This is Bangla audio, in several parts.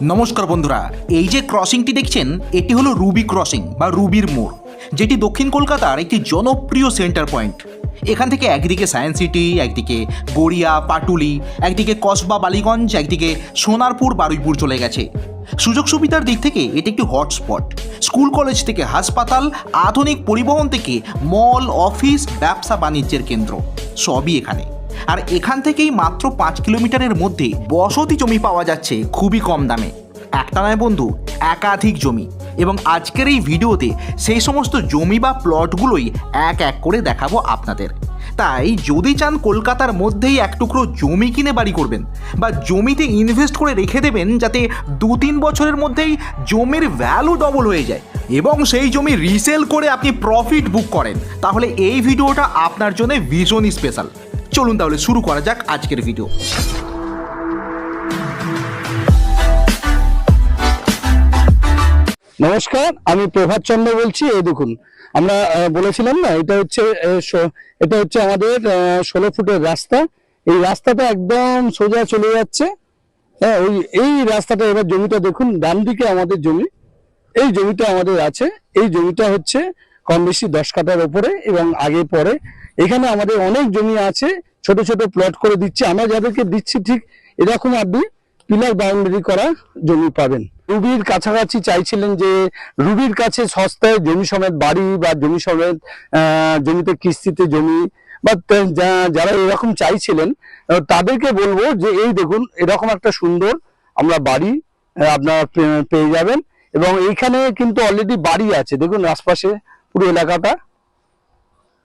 নমস্কার বন্ধুরা, এই যে ক্রসিংটি দেখছেন, এটি হলো রুবি ক্রসিং বা রুবির মোড়, যেটি দক্ষিণ কলকাতার একটি জনপ্রিয় সেন্টার পয়েন্ট এখান থেকে একদিকে সায়েন্স সিটি একদিকে গড়িয়া, পাটুলি, একদিকে কসবা, বালিগঞ্জ, একদিকে সোনারপুর, বারুইপুর চলে গেছে। সুযোগ সুবিধার দিক থেকে এটি একটি হটস্পট স্কুল, কলেজ থেকে হাসপাতাল, আধুনিক পরিবহন থেকে মল অফিস ব্যবসা, বাণিজ্যের কেন্দ্র, সবই এখানে। আর এখান থেকেই মাত্র পাঁচ কিলোমিটারের মধ্যে বসতি জমি পাওয়া যাচ্ছে খুবই কম দামে। একটা নয় বন্ধু, একাধিক জমি। এবং আজকের এই ভিডিওতে সেই সমস্ত জমি বা প্লটগুলোই এক এক করে দেখাবো আপনাদের। তাই যদি চান কলকাতার মধ্যেই এক টুকরো জমি কিনে বাড়ি করবেন বা জমিতে ইনভেস্ট করে রেখে দেবেন যাতে দু তিন বছরের মধ্যেই জমির ভ্যালু ডবল হয়ে যায় এবং সেই জমি রিসেল করে আপনি প্রফিট বুক করেন, তাহলে এই ভিডিওটা আপনার জন্য ভীষণই স্পেশাল চলুন তাহলে শুরু করা যাক আজকের ভিডিও নমস্কার, আমি প্রভাত চন্দ্র বলছি, এই দেখুন, আমরা বলেছিলাম না, এটা হচ্ছে এটা হচ্ছে আমাদের ষোলো ফুটের রাস্তা। এই রাস্তাটা একদম সোজা চলে যাচ্ছে। হ্যাঁ ওই, এই রাস্তাটা এবার জমিটা দেখুন, ডান দিকে আমাদের জমি। এই জমিটা আমাদের আছে। এই জমিটা হচ্ছে কম বেশি দশ কাঠার ওপরে এবং আগে পরে। এখানে আমাদের অনেক জমি আছে। ছোট ছোট প্লট করে দিচ্ছি। আমরা যাদেরকে দিচ্ছি ঠিক এরকম আপনি পিলার বাউন্ডারি করা জমি পাবেন। রুবির কাছাকাছি চাইছিলেন যে রুবির কাছে সস্তায় জমি সমেত বাড়ি বা জমি সমেত জমিতে কিস্তিতে জমি বা যারা এরকম চাইছিলেন তাদেরকে বলব যে এই দেখুন, এরকম একটা সুন্দর আমরা বাড়ি আপনারা পেয়ে যাবেন। এবং এইখানে কিন্তু অলরেডি বাড়ি আছে। দেখুন, আশপাশে পুরো এলাকাটা।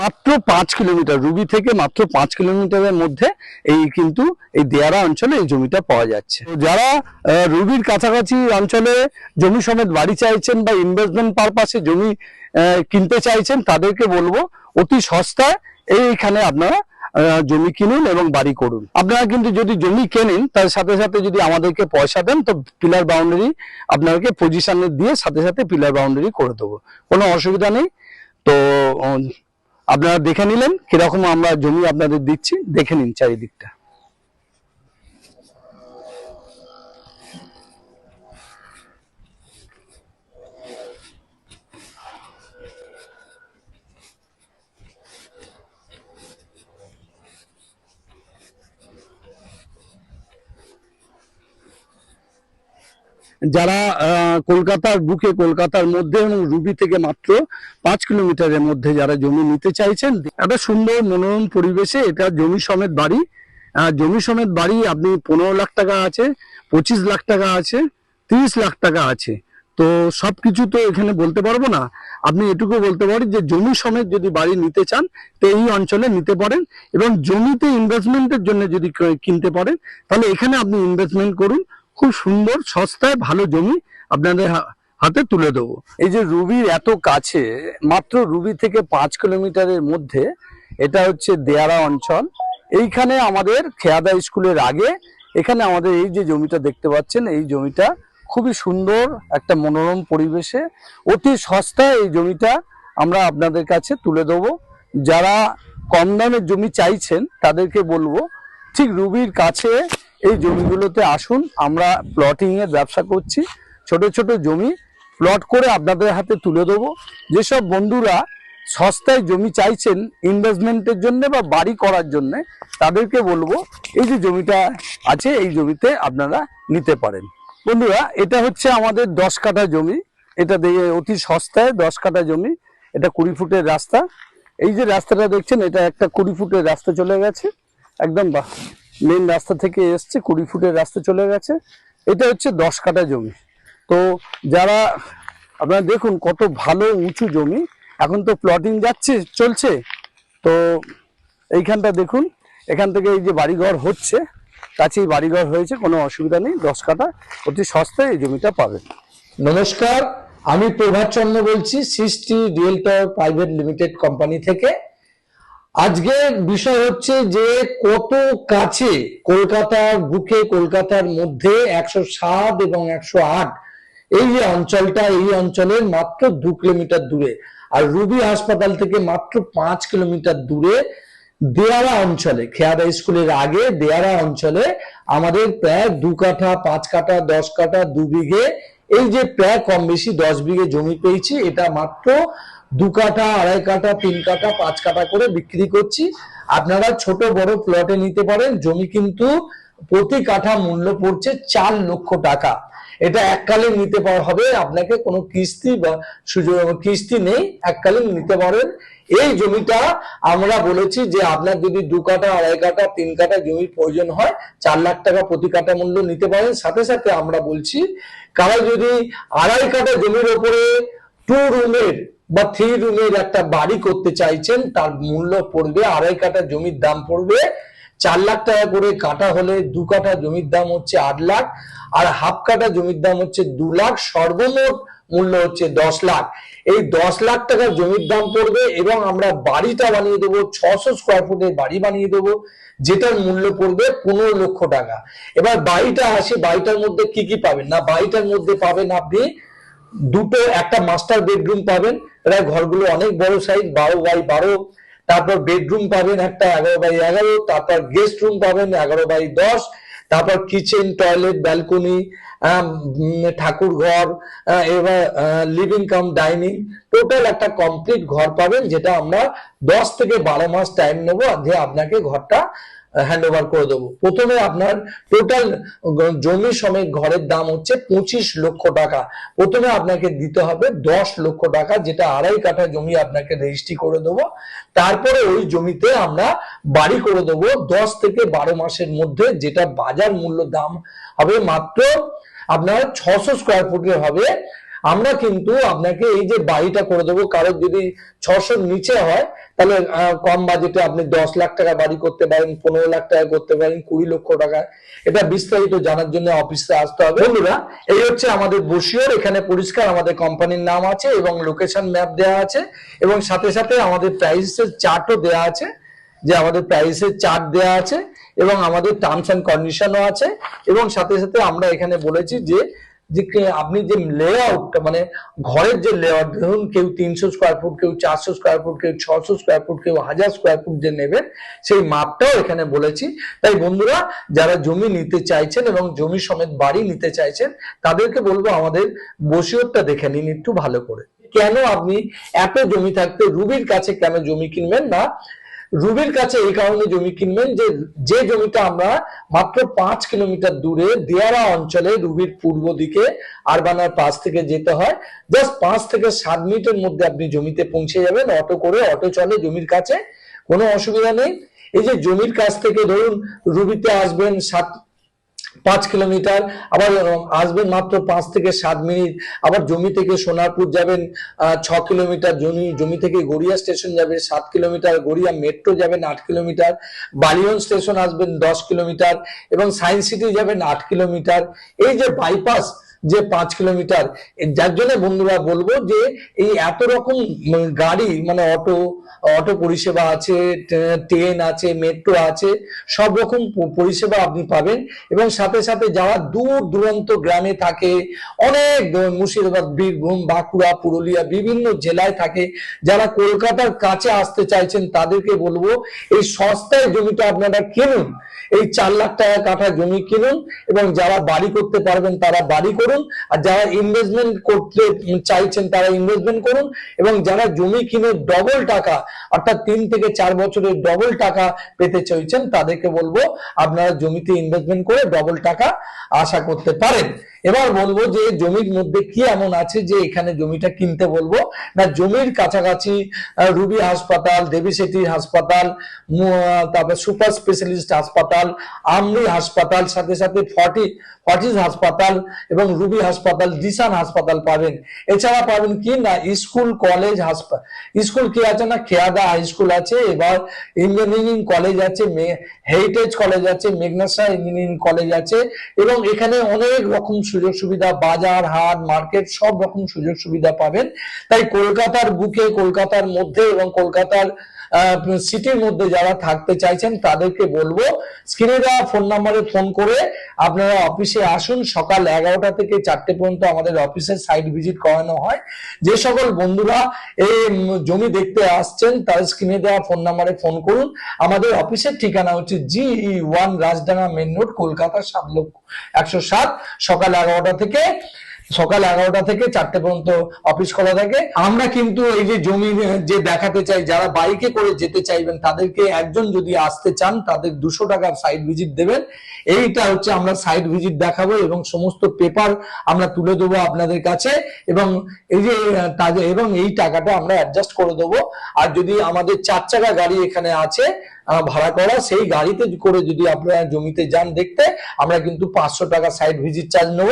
মাত্র পাঁচ কিলোমিটার, রুবি থেকে মাত্র পাঁচ কিলোমিটারের মধ্যে এই কিন্তু এই দেয়ারা অঞ্চলে এই জমিটা পাওয়া যাচ্ছে। যারা রুবির কাছাকাছি অঞ্চলে জমি সমেত বাড়ি চাইছেন বা ইনভেস্টমেন্ট পারপাসে জমি কিনতে চাইছেন, তাদেরকে বলব, অতি সস্তায় এইখানে আপনারা জমি কিনুন এবং বাড়ি করুন। আপনারা কিন্তু যদি জমি কেনেন, তার সাথে সাথে যদি আমাদেরকে পয়সা দেন, তো পিলার বাউন্ডারি আপনাকে পজিশনে দিয়ে সাথে সাথে পিলার বাউন্ডারি করে দেবো। কোনো অসুবিধা নেই। তো আপনারা দেখে নিলেন কীরকম আমরা জমি আপনাদের দিচ্ছি দেখে নিন চারিদিকটা। যারা কলকাতার বুকে, কলকাতার মধ্যে এবং রুবি থেকে মাত্র পাঁচ কিলোমিটারের মধ্যে যারা জমি নিতে চাইছেন, একটা সুন্দর মনোরম পরিবেশে এটা জমি সমেত বাড়ি জমি সমেত বাড়ি, আপনি পনেরো লাখ টাকা আছে, পঁচিশ লাখ টাকা আছে, তিরিশ লাখ টাকা আছে। তো সবকিছু তো এখানে বলতে পারব না। আপনি এটুকু বলতে পারেন যে জমি সমেত যদি বাড়ি নিতে চান, তো এই অঞ্চলে নিতে পারেন এবং জমিতে ইনভেস্টমেন্টের জন্য যদি কিনতে পারেন, তাহলে এখানে আপনি ইনভেস্টমেন্ট করুন। খুব সুন্দর, সস্তায়, ভালো জমি আপনাদের হাতে তুলে দেবো। এই যে রুবির এত কাছে, মাত্র রুবি থেকে পাঁচ কিলোমিটারের মধ্যে, এটা হচ্ছে দেয়ারা অঞ্চল। এইখানে আমাদের খেয়াদা স্কুলের আগে, এখানে আমাদের এই যে জমিটা দেখতে পাচ্ছেন, এই জমিটা খুবই সুন্দর একটা মনোরম পরিবেশে। অতি সস্তায় এই জমিটা আমরা আপনাদের কাছে তুলে দেবো। যারা কম দামের জমি চাইছেন, তাদেরকে বলব, ঠিক রুবির কাছে এই জমিগুলোতে আসুন, আমরা প্লটিং এর ব্যবসা করছি। ছোট ছোট জমি প্লট করে আপনাদের হাতে তুলে দেবো। যেসব বন্ধুরা সস্তায় জমি চাইছেন ইনভেস্টমেন্টের জন্য বা বাড়ি করার জন্য, তাদেরকে বলব, এই যে জমিটা আছে, এই জমিতে আপনারা নিতে পারেন। বন্ধুরা, এটা হচ্ছে আমাদের দশ কাঠা জমি। এটা দিয়ে অতি সস্তায় দশ কাঠা জমি। এটা কুড়ি ফুটের রাস্তা। এই যে রাস্তাটা দেখছেন, এটা একটা কুড়ি ফুটের রাস্তা চলে গেছে। একদম মেন রাস্তা থেকে এসছে, কুড়ি ফুটের রাস্তা চলে গেছে। এটা হচ্ছে দশ কাঠা জমি। তো যারা, আপনারা দেখুন কত ভালো উঁচু জমি। এখন তো প্লটিং যাচ্ছে, চলছে। তো এইখানটা দেখুন, এখান থেকে এই যে বাড়িঘর হচ্ছে, কাছেই বাড়িঘর হয়েছে, কোনো অসুবিধা নেই, দশ কাঠা। অতি সস্তায় এই জমিটা পাবেন। নমস্কার, আমি প্রভাত চন্দ্র বলছি, সৃষ্টি রিয়েলটর প্রাইভেট লিমিটেড কোম্পানি থেকে। আজকের বিষয় হচ্ছে যে কত কাছে কলকাতার বুকে, কলকাতার মধ্যে একশো সাত এবং একশো আট, এই যে অঞ্চলটা, এই অঞ্চলের মাত্র দু কিলোমিটার দূরে। আর রুবি হাসপাতাল থেকে মাত্র পাঁচ কিলোমিটার দূরে দেয়ারা অঞ্চলে, খেয়াদা স্কুলের আগে দেয়ারা অঞ্চলে আমাদের প্রায় দু কাঠা, পাঁচ কাঠা, দশ কাঠা, দু বিঘে এই যে প্রায় কম বেশি দশ বিঘে জমি পেয়েছি, এটা মাত্র দু কাঠা, আড়াই কাঠা, তিন কাঠা, পাঁচ কাঠা করে বিক্রি করছি। আপনারা ছোট বড় প্লটে নিতে পারেন, জমি কিন্তু প্রতি কাঠা মূল্য পড়ছে চার লক্ষ টাকা। এটা এককালীন নিতে পার- হবে, আপনাকে কোনো কিস্তি বা সুযোগ, কিস্তি নেই, এককালীন নিতে পারেন। এই জমিটা আমরা বলেছি যে আপনার যদি দু কাঠা, আড়াই কাঠা, তিন কাঠা জমির প্রয়োজন হয়, চার লাখ টাকা প্রতি কাঠা মূল্য নিতে পারেন। সাথে সাথে আমরা বলছি, কারা যদি আড়াই কাঠা জমির ওপরে টু রুমের বা থ্রি রুমের একটা বাড়ি করতে চাইছেন, তার মূল্য পড়বে, আড়াই কাঠা জমির দাম পড়বে। চার লাখ টাকা করে কাটা হলে দু কাঠা জমির দাম হচ্ছে আট লাখ, আর হাফ কাঠা জমির দাম হচ্ছে দু লাখ। সর্বমোট মূল্য হচ্ছে দশ লাখ। এই দশ লাখ টাকার জমির দাম পড়বে এবং আমরা বাড়িটা বানিয়ে দেবো, ছশো স্কোয়ার ফুটের বাড়ি বানিয়ে দেবো, যেটার মূল্য পড়বে পনেরো লক্ষ টাকা। এবার বাড়িটা আসে, বাড়িটার মধ্যে কি কি পাবেন? না, বাড়িটার মধ্যে পাবেন আপনি দুটো, একটা মাস্টার বেডরুম পাবেন, এরা ঘরগুলো অনেক বড় সাইজ বারো বাই বারো। তারপর বেডরুম পাবেন একটা এগারো বাই এগারো, তারপর গেস্ট রুম পাবেন এগারো বাই দশ। তারপর কিচেন টয়লেট ব্যালকনি ঠাকুর ঘর এবার লিভিং কাম ডাইনিং টোটাল একটা কমপ্লিট ঘর পাবেন, যেটা আমরা দশ থেকে বারো মাস টাইম নেব যে আপনাকে ঘরটা হ্যান্ড ওভার করে দেবো। প্রথমে আপনার টোটাল জমি সমেত ঘরের দাম হচ্ছে পঁচিশ লক্ষ টাকা। প্রথমে আপনাকে দিতে হবে দশ লক্ষ টাকা, যেটা আড়াই কাঠা জমি আপনাকে রেজিস্ট্রি করে দেবো। তারপরে ওই জমিতে আমরা বাড়ি করে দেবো দশ থেকে বারো মাসের মধ্যে, যেটা বাজার মূল্য দাম হবে মাত্র আপনার ছশো স্কোয়ার ফুটের হবে আমরা কিন্তু আপনাকে এই যে বাড়িটা করে দেবো কারোর যদি ছশোর নিচে হয়, তাহলে কম বাজেটে আপনি দশ লাখ টাকা বাড়ি করতে পারেন, পনেরো লাখ টাকা করতে পারেন, কুড়ি লক্ষ টাকা। এটা বিস্তারিত জানার জন্য অফিসে আসতে হবে। বন্ধুরা, এই হচ্ছে আমাদের বসিওর, এখানে পরিষ্কার আমাদের কোম্পানির নাম আছে এবং লোকেশন ম্যাপ দেওয়া আছে এবং সাথে সাথে আমাদের প্রাইসের চার্টও দেওয়া আছে, যে আমাদের প্রাইসের চার্ট দেওয়া আছে এবং আমাদের টার্মস অ্যান্ড কন্ডিশনও আছে এবং সাথে সাথে আমরা এখানে বলেছি যে যে আপনি যে লেআউটটা মানে ঘরের যে লেআউট ধরুন কেউ তিনশো স্কোয়ার ফুট কেউ চারশো স্কোয়ার ফুট কেউ ছশো স্কোয়ার ফুট কেউ হাজার স্কোয়ার ফুট যে নেবেন, সেই মাপটাও এখানে বলেছি। তাই বন্ধুরা, যারা জমি নিতে চাইছেন এবং জমি সমেত বাড়ি নিতে চাইছেন, তাদেরকে বলব আমাদের বসিওরটা দেখে নিন একটু ভালো করে। কেন আপনি এত জমি থাকতে, রুবির কাছে কেন জমি কিনবেন না? রুবির কাছে এই কারণে জমি কিনবেন যে যে জমিটা আমরা মাত্র পাঁচ কিলোমিটার দূরে দেয়ারা অঞ্চলে রুবির পূর্ব দিকে আরবানার পাশ থেকে যেতে হয়। জাস্ট পাঁচ থেকে সাত মিনিটের মধ্যে আপনি জমিতে পৌঁছে যাবেন, অটো করে অটো চলে জমির কাছে। কোনো অসুবিধা নেই। এই যে জমির কাছ থেকে ধরুন রুবিতে আসবেন সাত পাঁচ কিলোমিটার, আবার আসবেন মাত্র পাঁচ থেকে সাত মিনিট, আবার জমি থেকে সোনারপুর যাবেন ছ কিলোমিটার জমি জমি থেকে গড়িয়া স্টেশন যাবে, সাত কিলোমিটার, গড়িয়া মেট্রো যাবেন আট কিলোমিটার বালিয়ন স্টেশন আসবেন দশ কিলোমিটার, এবং সায়েন্স সিটি যাবেন আট কিলোমিটার। এই যে বাইপাস যে পাঁচ কিলোমিটার যার জন্য বন্ধুরা বলব যে এই এত রকম গাড়ি মানে অটো অটো পরিষেবা আছে ট্রেন আছে, মেট্রো আছে, সব রকম পরিষেবা আপনি পাবেন। এবং সাথে সাথে যারা দূর দূরান্ত গ্রামে থাকে, অনেক মুর্শিদাবাদ, বীরভূম, বাঁকুড়া, পুরুলিয়া, বিভিন্ন জেলায় থাকে, যারা কলকাতার কাছে আসতে চাইছেন, তাদেরকে বলব, এই সস্তায় জমিটা আপনারা কিনুন। এই চার লাখ টাকা কাঠা জমি কিনুন এবং যারা বাড়ি করতে পারবেন, তারা বাড়ি করুন, আর যারা ইনভেস্টমেন্ট করতে চাইছেন তারা ইনভেস্টমেন্ট করুন, এবং যারা জমি কিনে ডবল টাকা, অর্থাৎ তিন থেকে চার বছরের ডবল টাকা পেতে চাইছেন, তাদেরকে বলব আপনারা জমিতে ইনভেস্টমেন্ট করে ডবল টাকা আশা করতে পারেন। এবার বলব যে জমির মধ্যে কি এমন আছে যে এখানে জমিটা কিনতে বলব? না, জমির কাছাকাছি রুবি হাসপাতাল, দেবী সেটি হাসপাতাল তারপর সুপার স্পেশালিস্ট হাসপাতাল আমরি হাসপাতাল, সাথে সাথে ফর্টি ফর্টিজ হাসপাতাল এবং রুবি হাসপাতাল, দিশান হাসপাতাল পাবেন। এছাড়া পাবেন কি না, স্কুল, কলেজ হাসপাতাল স্কুল কি আছে না? খেয়াদা হাই স্কুল আছে, এবার ইঞ্জিনিয়ারিং কলেজ আছে হেরিটেজ কলেজ আছে মেঘনাসা ইঞ্জিনিয়ারিং কলেজ আছে এবং এখানে অনেক রকম সুযোগ সুবিধা, বাজার, হাট, মার্কেট, সব রকম সুযোগ সুবিধা পাবেন। তাই কলকাতার বুকে, কলকাতার মধ্যে এবং কলকাতার সিটির মধ্যে যারা থাকতে চাইছেন, তাদেরকে বলব, স্ক্রিনে দেওয়া ফোন নাম্বারে ফোন করে আপনারা অফিসে আসুন। সকাল এগারোটা থেকে চারটে পর্যন্ত আমাদের অফিসের সাইট ভিজিট করানো হয়। যে সকল বন্ধুরা এই জমি দেখতে আসছেন, তার স্ক্রিনে দেওয়া ফোন নাম্বারে ফোন করুন। আমাদের অফিসের ঠিকানা হচ্ছে G one Rajdanga main road, Kolkata সাত লক্ষ একশো সাত। সকাল এগারোটা থেকে, সকাল এগারোটা থেকে চারটে পর্যন্ত অফিস খোলা থাকে। আমরা কিন্তু এই যে জমি যে দেখাতে চাই, যারা বাইকে করে যেতে চাইবেন, তাদেরকে একজন যদি আসতে চান, তাদের দুশো টাকা সাইট ভিজিট দেবেন। এইটা হচ্ছে আমরা সাইট ভিজিট দেখাবো এবং সমস্ত পেপার আমরা তুলে দেবো আপনাদের কাছে এবং এই যে এবং এই টাকাটা আমরা অ্যাডজাস্ট করে দেবো। আর যদি আমাদের চার চাকা গাড়ি এখানে আছে ভাড়া করা, সেই গাড়িতে করে যদি আপনারা জমিতে যান দেখতে, আমরা কিন্তু পাঁচশো টাকা সাইট ভিজিট চার্জ নেব।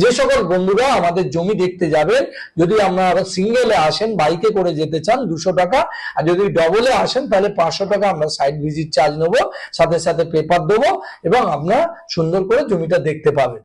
যে সকল বন্ধুরা আমাদের জমি দেখতে যাবেন, যদি আপনারা সিঙ্গেলে আসেন বাইকে করে যেতে চান, দুশো টাকা। আর যদি ডবলে আসেন, তাহলে পাঁচশো টাকা আমরা সাইট ভিজিট চার্জ নেব, সাথে সাথে পেপার দেবো, এবং আপনারা সুন্দর করে জমিটা দেখতে পাবেন।